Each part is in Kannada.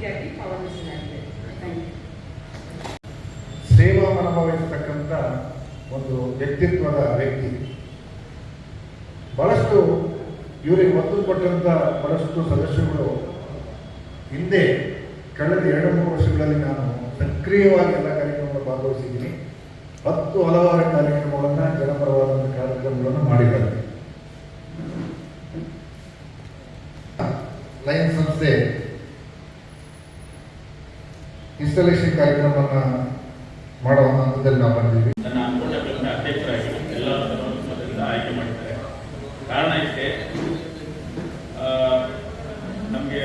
ಪಾವತಿಸಲಾಗಿದೆ ಸೇವಾ ಮನೋಭಾವ ಇರತಕ್ಕಂಥ ಒಂದು ವ್ಯಕ್ತಿತ್ವದ ವ್ಯಕ್ತಿ. ಬಹಳಷ್ಟು ಇವರಿಗೆ ಒತ್ತು ಕೊಟ್ಟಂತ ಬಹಳಷ್ಟು ಸದಸ್ಯರುಗಳು ಹಿಂದೆ ಕಳೆದ ಎರಡು, ಮೂರು ವರ್ಷಗಳಲ್ಲಿ ನಾನು ಸಕ್ರಿಯವಾಗಿ ಎಲ್ಲ ಕಾರ್ಯಕ್ರಮಗಳು ಭಾಗವಹಿಸಿದ್ದೀನಿ. ಹತ್ತು ಹಲವಾರು ಕಾರ್ಯಕ್ರಮಗಳನ್ನು ಜನಪರವಾದಂಥ ಕಾರ್ಯಕ್ರಮಗಳನ್ನು ಮಾಡಿದ್ದಾರೆ ಲೈನ್ ಸಂಸ್ಥೆ ಇನ್ಸ್ಟಾಲೇಷನ್ ಕಾರ್ಯಕ್ರಮವನ್ನು ಮಾಡೋ ಹಂತದಲ್ಲಿ ನಾವು ಬಂದಿದ್ದೀವಿ ನನ್ನ ಅನ್ಕೊಂಡ ಕ್ಲಬ್ನ ಅಧ್ಯಕ್ಷರಾಗಿ ಎಲ್ಲ ಮತದಿಂದ ಆಯ್ಕೆ ಮಾಡಿದ್ದಾರೆ ಕಾರಣ ಇಷ್ಟೇ ನಮಗೆ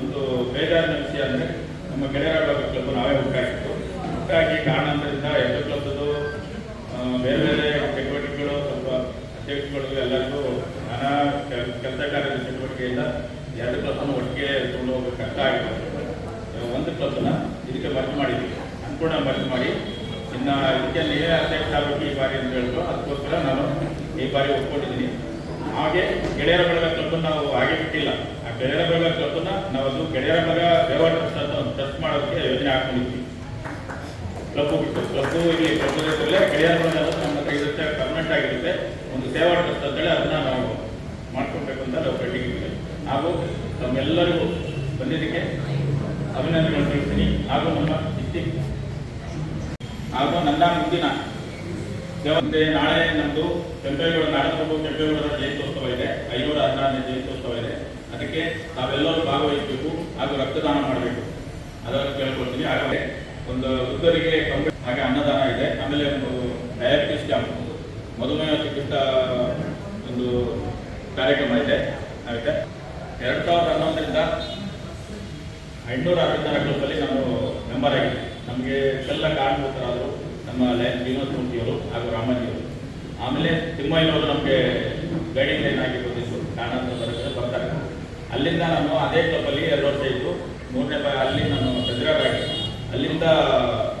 ಒಂದು ಬೇಜಾರಿನ ವಿಷಯ ಅಂದರೆ ನಮ್ಮ ಗೆಳೆಯರ ಕ್ಲಬ್ ನಾವೇ ಹುಟ್ಟಾಕಿತ್ತು ಹುಟ್ಟಾಗಿ ಕಾರಣಾಂತರದಿಂದ ಎರಡು ಕ್ಲಬ್ದು ಬೇರೆ ಬೇರೆ ಚಟುವಟಿಕೆಗಳು ಸ್ವಲ್ಪ ಅಧ್ಯಕ್ಷಗಳು ಎಲ್ಲರಿಗೂ ನಾನಾ ಕೆಲಸ ಕಾರ್ಯದ ಚಟುವಟಿಕೆಯಿಂದ ಎರಡು ಕ್ಲಬ್ನ ಒಟ್ಟಿಗೆ ತಗೊಂಡು ಹೋಗೋಕೆ ಕಷ್ಟ ಆಗಿದೆ ಒಂದು ಕ್ಲಬ್ನ ಇದಕ್ಕೆ ಮರ್ಜ್ ಮಾಡಿದ್ವಿ ಅನ್ಪೂರ್ಣ ಮರ್ಜ್ ಮಾಡಿ. ಇನ್ನು ಇದಕ್ಕೆ ನೀವೇ ಅಧ್ಯಕ್ಷ ಆಗಬೇಕು ಈ ಬಾರಿ ಅಂತ ಹೇಳಿದ್ರು, ಅದಕ್ಕೋಸ್ಕರ ನಾನು ಈ ಬಾರಿ ಒಪ್ಕೊಂಡಿದ್ದೀನಿ. ಹಾಗೆ ಗೆಳೆಯರ ಬಳಗ ಕ್ಲಬ್ ನಾವು ಹಾಗೆ ಬಿಟ್ಟಿಲ್ಲ. ಆ ಗೆಳೆಯರ ಬಳಗ ಕ್ಲಬ್ನ ನಾವು ಗೆಳೆಯರ ಬಳಗ ವ್ಯವಹಾರ ಟ್ರಸ್ಟ್ ಮಾಡೋದಕ್ಕೆ ಯೋಜನೆ ಹಾಕೊಂಡಿದ್ವಿ. ಕ್ಲಬ್ ಬಿಟ್ಟು. ಕ್ಲಬ್ ಇಲ್ಲಿ ಕ್ಲಬ್ಲೇ ಗೆಳೆಯರ ಬಳಗ ನಮ್ಮ ಕೈ ಇರುತ್ತೆ ಪರ್ಮನೆಂಟ್ ಆಗಿರುತ್ತೆ. ಒಂದು ಸೇವಾ ಟ್ರಸ್ಟ್ ಅಂತೇಳಿ ಅದನ್ನ ನಾವು ಮಾಡ್ಕೊಬೇಕು ಅಂತ ನಾವು ಕಟ್ಟಿದ್ದೀವಿ. ಹಾಗೂ ತಮ್ಮೆಲ್ಲರಿಗೂ ಬಂದಿದ್ದಕ್ಕೆ ಅಭಿನಂದನೆಗಳು ತಿಳಿಸ್ತೀನಿ. ಹಾಗೂ ನಮ್ಮ ಇತ್ತಿ ಹಾಗೂ ನನ್ನ ಮುಂದಿನ ಮುಂದೆ ನಾಳೆ ನಮ್ಮದು ಕೆಂಪೇಗೌಡ ನಾಡಪ್ರಭು ಕೆಂಪೇಗೌಡರ ಜಯಂತ್ಯೋತ್ಸವ ಇದೆ. ಐನೂರ ಹದಿನಾರನೇ ಜಯಂತ್ಯೋತ್ಸವ ಇದೆ. ಅದಕ್ಕೆ ತಾವೆಲ್ಲರೂ ಭಾಗವಹಿಸಬೇಕು ಹಾಗೂ ರಕ್ತದಾನ ಮಾಡಬೇಕು. ಅದನ್ನು ಕೇಳ್ಕೊಳ್ತೀನಿ. ಹಾಗೆ ಒಂದು ವೃದ್ಧರಿಗೆ ಹಾಗೆ ಅನ್ನದಾನ ಇದೆ. ಆಮೇಲೆ ಒಂದು ಡಯಾಬಿಟಿಸ್ ಕ್ಯಾಂಪ್, ಮಧುಮೇಹ ಚಿಕಿತ್ಸಾ ಒಂದು ಕಾರ್ಯಕ್ರಮ ಇದೆ. ಆಗುತ್ತೆ ಎರಡು ಸಾವಿರದ ಹನ್ನೊಂದರಿಂದ ಐನೂರ ಅರವತ್ತಾರ ಗ್ರೂಪಲ್ಲಿ ನಾನು ಮೆಂಬರ್ ಆಗಿದ್ದೆ ನಮಗೆ ಎಲ್ಲ ಕಾರಣಭೂತರಾದರು ನಮ್ಮ ಲಯನ್ ವಿನೋದ್ ಮೂರ್ತಿಯವರು ಹಾಗೂ ರಾಮಜಿಯವರು ಆಮೇಲೆ ತಿಮ್ಮಯ್ಯನವರು ನಮಗೆ ಗೈಡಿಂಗ್ ಲೈನ್ ಆಗಿ ಬಂದಿದ್ದು ಕಾರಣಾಂತರ ಬರ್ತಾರೆ. ಅಲ್ಲಿಂದ ನಾನು ಅದೇ ಕ್ಲಬ್ಬಲ್ಲಿ ಎರಡು ವರ್ಷ ಇದ್ದು, ಮೂರನೇ ಬಾರಿ ಅಲ್ಲಿ ನಾನು ಸಜ್ರಾಗಿ ಅಲ್ಲಿಂದ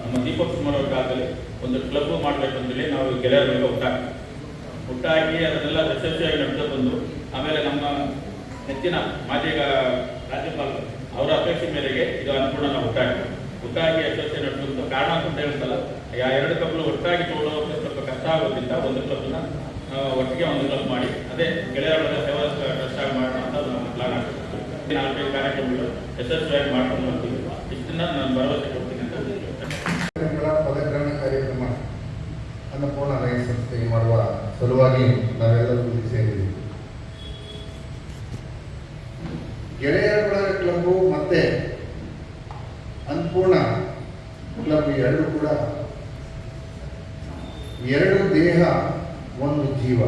ನಮ್ಮ ದೀಪಕ್ ಕುಮಾರ್ ಅವ್ರ ಕಾಲದಲ್ಲಿ ಒಂದು ಕ್ಲಬ್ ಮಾಡಬೇಕು ಅಂತೇಳಿ ನಾವು ಗೆಳೆಯರ ಮೇಲೆ ಹುಟ್ಟಾಕಿ ಹುಟ್ಟಾಕಿ ಅದನ್ನೆಲ್ಲ ಯಶಸ್ವಿಯಾಗಿ ನಡೆದು ಬಂದು, ಆಮೇಲೆ ನಮ್ಮ ಹೆಚ್ಚಿನ ಮಾಜಿ ರಾಜ್ಯಪಾಲರು ಅವರ ಅಪೇಕ್ಷೆ ಮೇರೆಗೆ ಇದು ಅನುಕೂಲ ನಾವು ಹುಟ್ಟಾಕಿ ಯಶಸ್ವಿ ನಡೆಸುವಂತ ಕಾರಣ ಅಂತ ಹೇಳ್ತಲ್ಲ, ಆ ಎರಡು ಕ್ಲಬ್ನ ಒಟ್ಟಾಗಿ ತಗೊಳ್ಳೋಕೆ ಸ್ವಲ್ಪ ಕಷ್ಟ ಆಗೋದ್ರಿಂದ ಒಂದು ಕ್ಲಬ್ನ ಒಟ್ಟಿಗೆ ಒಂದು ಕ್ಲಬ್ ಮಾಡಿ, ಅದೇ ಗೆಳೆಯರ ಸೇವಾ ಟ್ರಸ್ಟ್ ಆಗಿ ಮಾಡೋಣ ಅಂತ ನಮ್ಮ ಪ್ಲಾನ್ ಆಗ್ತದೆ. ನಾಲ್ಕೈದು ಕಾರ್ಯಕ್ರಮಗಳು ಯಶಸ್ವಿಯಾಗಿ ಮಾಡ್ಕೊಂಡು ಬರ್ತೀವಿ ಇಷ್ಟನ್ನ ನಾನು ಭರವಸೆ ಕೊಡ್ತೀನಿ ಅಂತ ಅನ್ನಪೂರ್ಣ ರೈ ಸಂಸ್ಥೆಗೆ ಮಾಡುವ ಸಲುವಾಗಿ ನಾವೆಲ್ಲರೂ ಸೇರಿದ್ದೀವಿ. ಗೆಳೆಯರ ಕ್ಲಬ್ ಮತ್ತೆ ಅನ್ನಪೂರ್ಣ ಕ್ಲಬ್ ಎರಡು ಕೂಡ. ಎರಡು ದೇಹ, ಒಂದು ಜೀವ.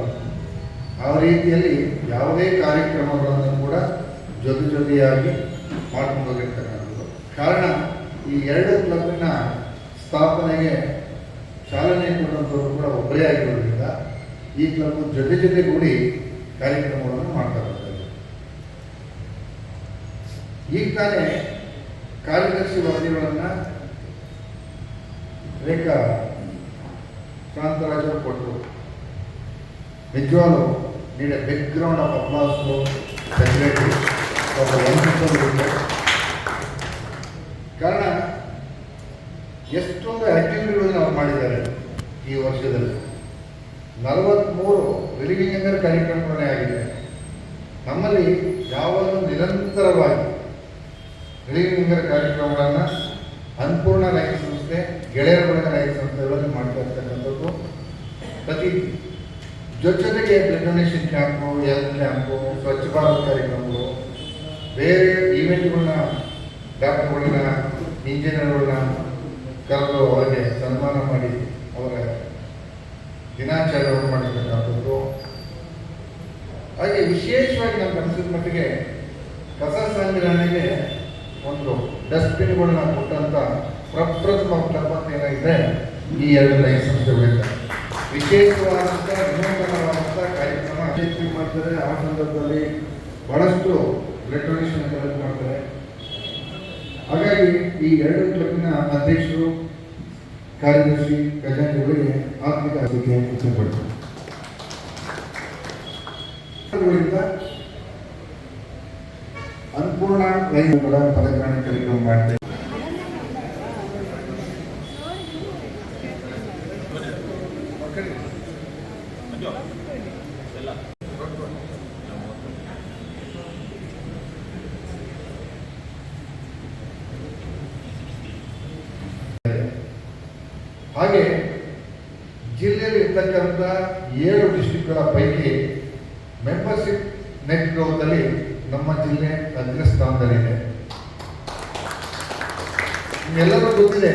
ಆ ರೀತಿಯಲ್ಲಿ ಯಾವುದೇ ಕಾರ್ಯಕ್ರಮಗಳನ್ನು ಕೂಡ ಜೊತೆ ಜೊತೆಯಾಗಿ ಮಾಡ್ಕೊಂಡು ಹೋಗಿರ್ತಕ್ಕಂಥದ್ದು ಕಾರಣ, ಈ ಎರಡು ಕ್ಲಬ್ನ ಸ್ಥಾಪನೆಗೆ ಚಾಲನೆ ಕೊಡುವಂಥವ್ರು ಕೂಡ ಒಬ್ಬರೇ ಆಗಿರೋದ್ರಿಂದ ಈ ಕ್ಲಬ್ ಜೊತೆ ಜೊತೆಗೂಡಿ ಕಾರ್ಯಕ್ರಮಗಳನ್ನು ಮಾಡ್ತಾ ಈಗ ತಾನೇ ಕಾರ್ಯದರ್ಶಿ ವರದಿಗಳನ್ನು ರೇಖಾ ಕಾಂತರಾಜ್ ಕೊಟ್ಟರು ನಿಜವಾಗ್ಲೂ ನೀಡ background ground of applause secretary ಕಾರಣ, ಎಷ್ಟೊಂದು ಆಕ್ಟಿವಿಟಿಗಳನ್ನು ಅವ್ರು ಮಾಡಿದ್ದಾರೆ ಈ ವರ್ಷದಲ್ಲಿ. ನಲವತ್ತ್ಮೂರು ರಿಲಿವಿಂಗ್ ಎಂಗರ್ ಕಾರ್ಯಕ್ರಮಗಳೇ ಆಗಿದೆ. ನಮ್ಮಲ್ಲಿ ಯಾವಾಗಲೂ ನಿರಂತರವಾಗಿ ಎಂಗರ್ ಕಾರ್ಯಕ್ರಮಗಳನ್ನು ಅನ್ನಪೂರ್ಣ ರೈತ ಸಂಸ್ಥೆ, ಗೆಳೆಯರ ಬಳಗ ರೈತ ಸಂಸ್ಥೆಗಳಲ್ಲಿ ಮಾಡ್ತಾ ಇರ್ತಕ್ಕಂಥದ್ದು ಪ್ರತಿ ಜೊತೆಗೆ blood camp health camp Swachh Bharat ಕಾರ್ಯಕ್ರಮಗಳು, ಬೇರೆ ಈವೆಂಟ್ಗಳನ್ನ ಡಾಕ್ಟರ್ಗಳನ್ನ ಇಂಜಿನಿಯರ್ಗಳನ್ನ ಕರೆದು ಅವರಿಗೆ ಸನ್ಮಾನ ಮಾಡಿ ಅವರ ದಿನಾಚರಣೆ ಮಾಡಿರ್ತಕ್ಕಂಥದ್ದು. ಹಾಗೆ ವಿಶೇಷವಾಗಿ ನಮ್ಮ ಅನಿಸಿದ ಮಟ್ಟಿಗೆ ಕಸ ಸಂಗ್ರಹಣೆಗೆ ಒಂದು ಡಸ್ಟ್ಬಿನ್ಗಳನ್ನ ಕೊಟ್ಟಂತ ಪ್ರಪ್ರಥಮ ಕ್ಲಬ್ ಏನಾಗಿದೆ? ಈ ಎರಡು ಲೈನ್ ಸಂಸ್ಥೆಗಳಿಂದ ವಿಶೇಷವಾದಂಥ ವಿನೂತನವಾದಂಥ ಕಾರ್ಯಕ್ರಮ ಯಶಸ್ವಿ ಮಾಡ್ತಾರೆ. ಆ ಸಂದರ್ಭದಲ್ಲಿ ಬಹಳಷ್ಟು ಬ್ಲಡ್ ಕಲೆಕ್ಟ್ ಮಾಡ್ತಾರೆ. ಹಾಗಾಗಿ ಈ ಎರಡು ಕ್ಲಬ್ನ ಅಧ್ಯಕ್ಷರು, ಕಾರ್ಯದರ್ಶಿ ಖಜಾಂಚಿಗಳಿಗೆ ಆತ್ಮಿಕ ಆಸಕ್ತಿಗೆ ಇಷ್ಟಪಡ್ತಾರೆ ಅನ್ಪೂರ್ಣ ರೈತರ ಪದಗ್ರಹಣ ಕಾರ್ಯಕ್ರಮ ಮಾಡ್ತೇವೆ. ಹಾಗೆ ಜಿಲ್ಲೆಯಲ್ಲಿ ಇರ್ತಕ್ಕಂಥ ಏಳು ಡಿಸ್ಟಿಕ್ಗಳ ಪೈಕಿ ಮೆಂಬರ್ಶಿಪ್ ನೆಟ್ ನಮ್ಮ ಜಿಲ್ಲೆ ಅಗ್ರಸ್ಥಾನದಲ್ಲಿದೆ. ನಿಮ್ಮೆಲ್ಲರೂ ಗೊತ್ತಿದೆ,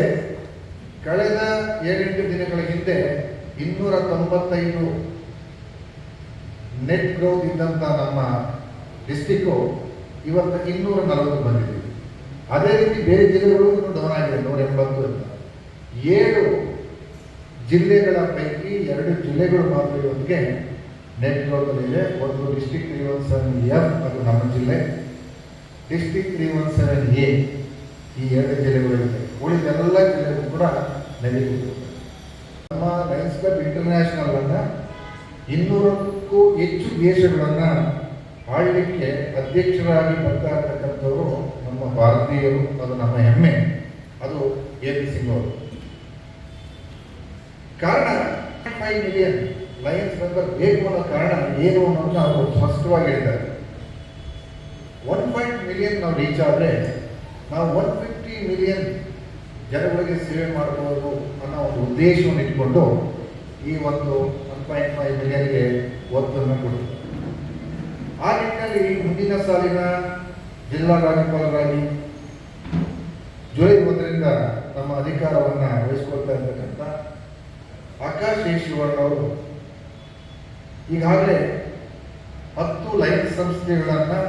ಕಳೆದ ಏಳೆಂಟು ದಿನಗಳ ಹಿಂದೆ ಇನ್ನೂರ ತೊಂಬತ್ತೈದು ನೆಟ್ ಗ್ರೋತ್ ಇದ್ದಂಥ ನಮ್ಮ ಡಿಸ್ಟಿಕ್ಕು ಇವತ್ತು ಇನ್ನೂರ ನಲವತ್ತು ಬಂದಿದೆ. ಅದೇ ರೀತಿ ಬೇರೆ ಜಿಲ್ಲೆಗಳು ಡೌನ್ ಆಗಿದೆ ನೂರ ಎಂಬತ್ತು ಅಂತ. ಏಳು ಜಿಲ್ಲೆಗಳ ಪೈಕಿ ಎರಡು ಜಿಲ್ಲೆಗಳು ಮಾತ್ರ ಇವತ್ತಿಗೆ ನೆಟ್ ಇದೆ ಒಂದು ಡಿಸ್ಟಿಕ್ ತ್ರೀ ಸೆವೆನ್ ಎಫ್ ಅದು ನಮ್ಮ ಜಿಲ್ಲೆ. ಡಿಸ್ಟಿಕ್ ತ್ರೀ ಸೆವೆನ್ ಎ ಈ ಎರಡು ಜಿಲ್ಲೆಗಳಿವೆ ಉಳಿದೆಲ್ಲ ಜಿಲ್ಲೆಗಳು ಕೂಡ ನೆಗೆಟಿವ್ ನಮ್ಮ ಲಯನ್ಸ್ ಕ್ಲಬ್ ಇಂಟರ್ನ್ಯಾಷನಲ್ ಅನ್ನ ಇನ್ನೂರಕ್ಕೂ ಹೆಚ್ಚು ದೇಶಗಳನ್ನು ಆಳ್ಲಿಕ್ಕೆ ಅಧ್ಯಕ್ಷರಾಗಿ ಬರ್ತಾ ನಮ್ಮ ಭಾರತೀಯರು, ಅದು ನಮ್ಮ ಹೆಮ್ಮೆ. ಅದು ಎ ಪಿ ಸಿಂಗ್ ಅವರು. ಕಾರಣ ಫೈವ್ ಮಿಲಿಯನ್ ಲಯನ್ಸ್ ಮೆಂಬರ್ ಬೇಕು ಅನ್ನೋ ಕಾರಣ ಏನು ಅನ್ನೋದನ್ನ ಅವರು ಸ್ಪಷ್ಟವಾಗಿ ಹೇಳಿದ್ದಾರೆ. ಒನ್ ಪಾಯಿಂಟ್ ಮಿಲಿಯನ್ ನಾವು ರೀಚ್ ಆದರೆ ನಾವು ಒನ್ ಫಿಫ್ಟಿ ಮಿಲಿಯನ್ ಜನಗಳಿಗೆ ಸೇವೆ ಮಾಡಬಹುದು ಅನ್ನೋ ಒಂದು ಉದ್ದೇಶವನ್ನು ಇಟ್ಕೊಂಡು ಈ ಒಂದು ಒನ್ ಪಾಯಿಂಟ್ ಫೈವ್ ಮಿಲಿಯನ್ಗೆ ಒತ್ತನ್ನು ಕೊಡ್ತಾರೆ ಆ ನಿಟ್ಟಿನಲ್ಲಿ ಮುಂದಿನ ಸಾಲಿನ ಜಿಲ್ಲಾ ರಾಜ್ಯಪಾಲರಾಗಿ ಜುಲೈ ಒಂದರಿಂದ ನಮ್ಮ ಅಧಿಕಾರವನ್ನು ವಹಿಸ್ಕೊಳ್ತಾ ಇರ್ತಕ್ಕಂಥ ಆಕಾಶ್ ಶೇಷಿವರ್ಣ ಅವರು ಈಗಾಗಲೇ ಹತ್ತು ಲೈಫ್ ಸಂಸ್ಥೆಗಳನ್ನು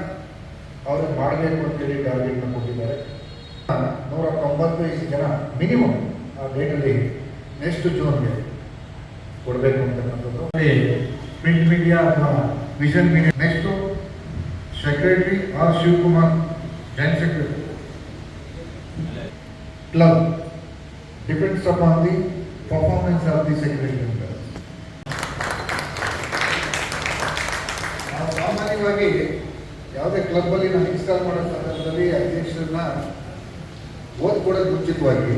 ಅವರು ಮಾಡಬೇಕು ಅಂತೇಳಿ ಟಾರ್ಗೆಟ್ನ ಕೊಟ್ಟಿದ್ದಾರೆ ನೂರ ತೊಂಬತ್ತೈದು ಜನ ಮಿನಿಮಮ್ ಆ ಡೇಟಲ್ಲಿ ನೆಕ್ಸ್ಟ್ ಜೂನ್ಗೆ ಕೊಡಬೇಕು ಅಂತಕ್ಕಂಥದ್ದು. ಪ್ರಿಂಟ್ ಮೀಡಿಯಾ ಅಥವಾ vision media next secretary R Shivakumar joint secretary club depends upon the performance of the secretary ಅಂತ ನಾವು ಸಾಮಾನ್ಯವಾಗಿ ಯಾವುದೇ ಕ್ಲಬ್ಬಲ್ಲಿ ನಾನು ಇನ್ಸ್ಟಾಲ್ ಮಾಡೋ ಸಂದರ್ಭದಲ್ಲಿ ಅಧ್ಯಕ್ಷರನ್ನ ಓದ್ಕೊಡೋದು ಮುಂಚಿತವಾಗಿ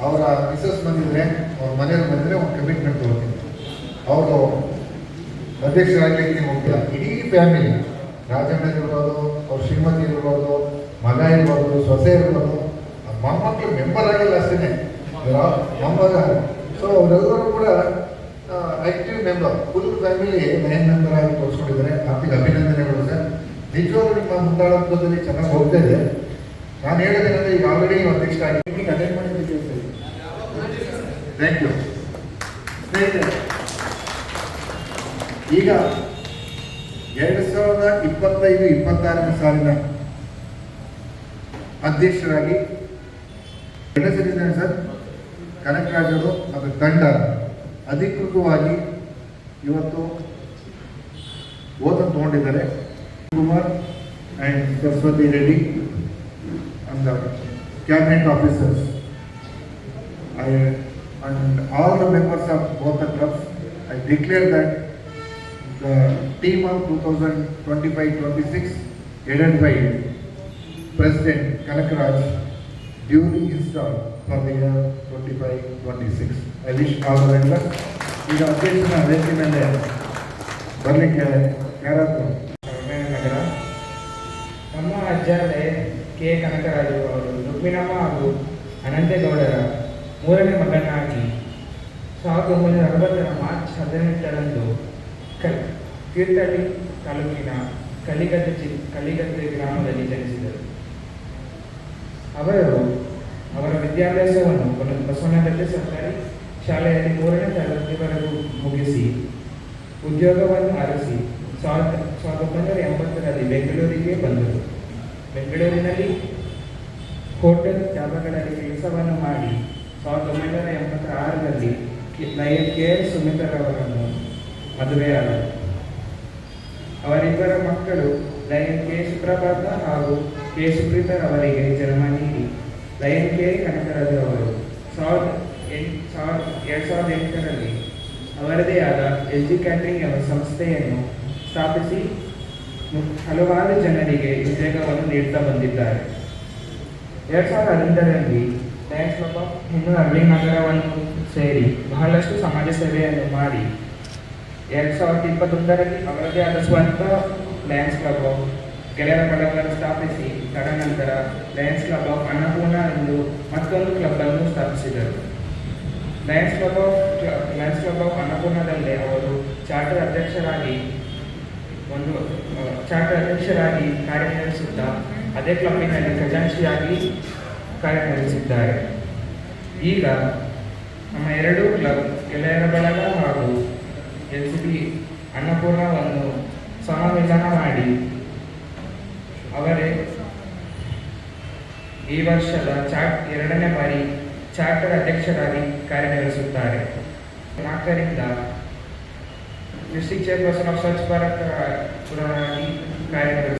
ಅವರ ಮಿಸಸ್ ಬಂದಿದ್ರೆ ಅವ್ರ ಮನೆಯಲ್ಲಿ ಬಂದರೆ ಒಂದು ಕಮಿಟ್ಮೆಂಟ್ ತಗೋತೀನಿ ಅವರು ಅಧ್ಯಕ್ಷರಾಗಲಿಕ್ಕೆ ಹೋಗಿಲ್ಲ ಇಡೀ ಫ್ಯಾಮಿಲಿ ರಾಜಣ್ಣ ಇರ್ಬೋದು ಅವ್ರ ಶ್ರೀಮತಿ ಇರ್ಬೋದು ಮಗ ಇರ್ಬೋದು ಸೊಸೆ ಇರ್ಬೋದು ಮೊಮ್ಮಕ್ಕಳು ಮೆಂಬರ್ ಆಗಿಲ್ಲ ಅಷ್ಟೇ ಮೊಮ್ಮಗ. ಸೊ ಅವರೆಲ್ಲರೂ ಕೂಡ active member full family nine member ಆಗಿ ತೋರಿಸ್ಕೊಂಡಿದ್ದಾರೆ. ಆರ್ಥಿಕ ಅಭಿನಂದನೆಗಳು ಸರ್. ನಿಜವಾಗ್ಲೂ ನಿಮ್ಮ ಮುಂದಾಳತ್ವದಲ್ಲಿ ಚೆನ್ನಾಗಿ ಹೋಗ್ತಾ ಇದೆ. ನಾನು ಹೇಳಿದ್ರೆ ಈಗ ಆಲ್ರೆಡಿ ಅಧ್ಯಕ್ಷ ಆಗಿ ಮೀಟಿಂಗ್ ಅಟೆಂಡ್ ಮಾಡಿದ್ದೀವಿ ಥ್ಯಾಂಕ್ ಯು ಈಗ ಎರಡು ಸಾವಿರದ ಇಪ್ಪತ್ತೈದು, ಇಪ್ಪತ್ತಾರನೇ ಸಾಲಿನ ಅಧ್ಯಕ್ಷರಾಗಿ ಸರ್ ಕನಕರಾಜರು ಅದರ ತಂಡ. ಅಧಿಕೃತವಾಗಿ ಇವತ್ತು ಓದನ್ನು ತಗೊಂಡಿದ್ದಾರೆ Kumar and Saraswati Reddy and the cabinet officers. I, and all the members of both the clubs, I declare that the team of 2025-26 headed by President Kanakaraj duly installed for the year 25-26. The very ಈಗ ಅಧ್ಯಕ್ಷನ ವೇದಿಕೆ ಮೇಲೆ ಬರಲಿಕ್ಕೆ ಯಾರಾದರೂ ನಗರ ನಮ್ಮ ಅಜ್ಜಾರೆ ಕೆ. ಕನಕರಾಜು ಅವರು, ರುಕ್ಮಿಣಮ್ಮ ಹಾಗೂ ಅನಂತೇಗೌಡರ ಮೂರನೇ ಮಗನಾಗಿ ಸಾವಿರದ ಒಂಬೈನೂರ ಅರವತ್ತರ ಮಾರ್ಚ್ ಹದಿನೆಂಟರಂದು ಕ ತೀರ್ಥಹಳ್ಳಿ ತಾಲೂಕಿನ ಕಲಿಗದ್ದೆ ಜಿ ಕಲಿಗದ್ದೆ ಗ್ರಾಮದಲ್ಲಿ ಜನಿಸಿದರು. ಅವರು ಅವರ ವಿದ್ಯಾಭ್ಯಾಸವನ್ನು ಬಸವನಗದ್ದೆ ಸರ್ಕಾರಿ ಶಾಲೆಯಲ್ಲಿ ಮೂರನೇ ತರಗತಿವರೆಗೂ ಮುಗಿಸಿ ಉದ್ಯೋಗವನ್ನು ಅರಸಿ ಸಾವಿರದ ಸಾವಿರದ ಒಂಬೈನೂರ ಎಂಬತ್ತರಲ್ಲಿ ಬೆಂಗಳೂರಿಗೆ ಬಂದರು. ಬೆಂಗಳೂರಿನಲ್ಲಿ ಹೋಟೆಲ್ ಜಾಗಗಳಲ್ಲಿ ಕೆಲಸವನ್ನು ಮಾಡಿ ಸಾವಿರದ ಒಂಬೈನೂರ ಎಂಬತ್ತರ ಆರರಲ್ಲಿ ನಯನ್ ಕೆ ಎಸ್ ಸುಮಿತರವರನ್ನು ಮದುವೆಯಾದರು ಅವರಿಬ್ಬರ ಮಕ್ಕಳು ಲಯನ್ ಕೆ ಸುಪ್ರಭಾತ ಹಾಗೂ ಕೆ ಸುಪ್ರೀತರವರಿಗೆ ಜನ್ಮ ನೀಡಿ ಲಯನ್ ಕೆ ಕನಕರಾಜು ಅವರು ಸಾವಿರದ ಎಂಟು ಸಾವಿರದ ಎರಡು ಸಾವಿರದ ಎಂಟರಲ್ಲಿ ಅವರದೇ ಆದ ಎಲ್ ಜಿ ಕ್ಯಾಟ್ರಿಂಗ್ ಎಂಬ ಸಂಸ್ಥೆಯನ್ನು ಸ್ಥಾಪಿಸಿ ಹಲವಾರು ಜನರಿಗೆ ಉದ್ಯೋಗವನ್ನು ನೀಡುತ್ತಾ ಬಂದಿದ್ದಾರೆ. ಎರಡು ಸಾವಿರದ ಹನ್ನೊಂದರಲ್ಲಿ ಲಯನ್ಸ್ ಕ್ಲಬ್ ಆಫ್ ಹಿಂದೂ ಹಳ್ಳಿ ನಗರವನ್ನು ಸೇರಿ ಬಹಳಷ್ಟು ಸಮಾಜ ಸೇವೆಯನ್ನು ಮಾಡಿ ಎರಡು ಸಾವಿರದ ಇಪ್ಪತ್ತೊಂದರಲ್ಲಿ ಅವರದೇ ಆದ ಸ್ವಂತ ಲಯನ್ಸ್ ಕ್ಲಬ್ ಆಫ್ ಗೆಳೆಯರ ಬಳಗವನ್ನು ಸ್ಥಾಪಿಸಿ, ತದನಂತರ ಲಯನ್ಸ್ ಕ್ಲಬ್ ಆಫ್ ಅನ್ನಪೂರ್ಣ ಎಂದು ಮತ್ತೊಂದು ಕ್ಲಬ್ ಅನ್ನು ಸ್ಥಾಪಿಸಿದರು. Lions club of lions club of ಅನ್ನಪೂರ್ಣದಲ್ಲೇ ಅವರು ಚಾರ್ಟರ್ ಅಧ್ಯಕ್ಷರಾಗಿ ಒಂದು ಚಾರ್ಟರ್ ಅಧ್ಯಕ್ಷರಾಗಿ ಕಾರ್ಯನಿರ್ವಹಿಸುತ್ತಾ ಅದೇ ಕ್ಲಬ್ಬಿನಲ್ಲಿ ಖಜಾಂಚಿಯಾಗಿ ಕಾರ್ಯನಿರ್ವಹಿಸಿದ್ದಾರೆ. ಈಗ ನಮ್ಮ ಎರಡೂ ಕ್ಲಬ್ ಗೆಳೆಯರ ಬಳಗ ಹಾಗೂ ಎಲ್ ಸಿ ಬಿ ಅನ್ನಪೂರ್ಣವನ್ನು ಸಮಾವೇಶನ ಮಾಡಿ ಅವರೇ ಈ ವರ್ಷದ ಚಾಟ್ ಎರಡನೇ ಬಾರಿ ಚಾರ್ಟರ್ ಅಧ್ಯಕ್ಷರಾಗಿ ಕಾರ್ಯನಿರ್ವಹಿಸುತ್ತಾರೆ. ನಾಲ್ಕರಿಂದ district chairperson of Swachh Bharat ಪುರವಾಗಿ ಕಾರ್ಯನಿರ್ವಹಿಸುತ್ತಾರೆ.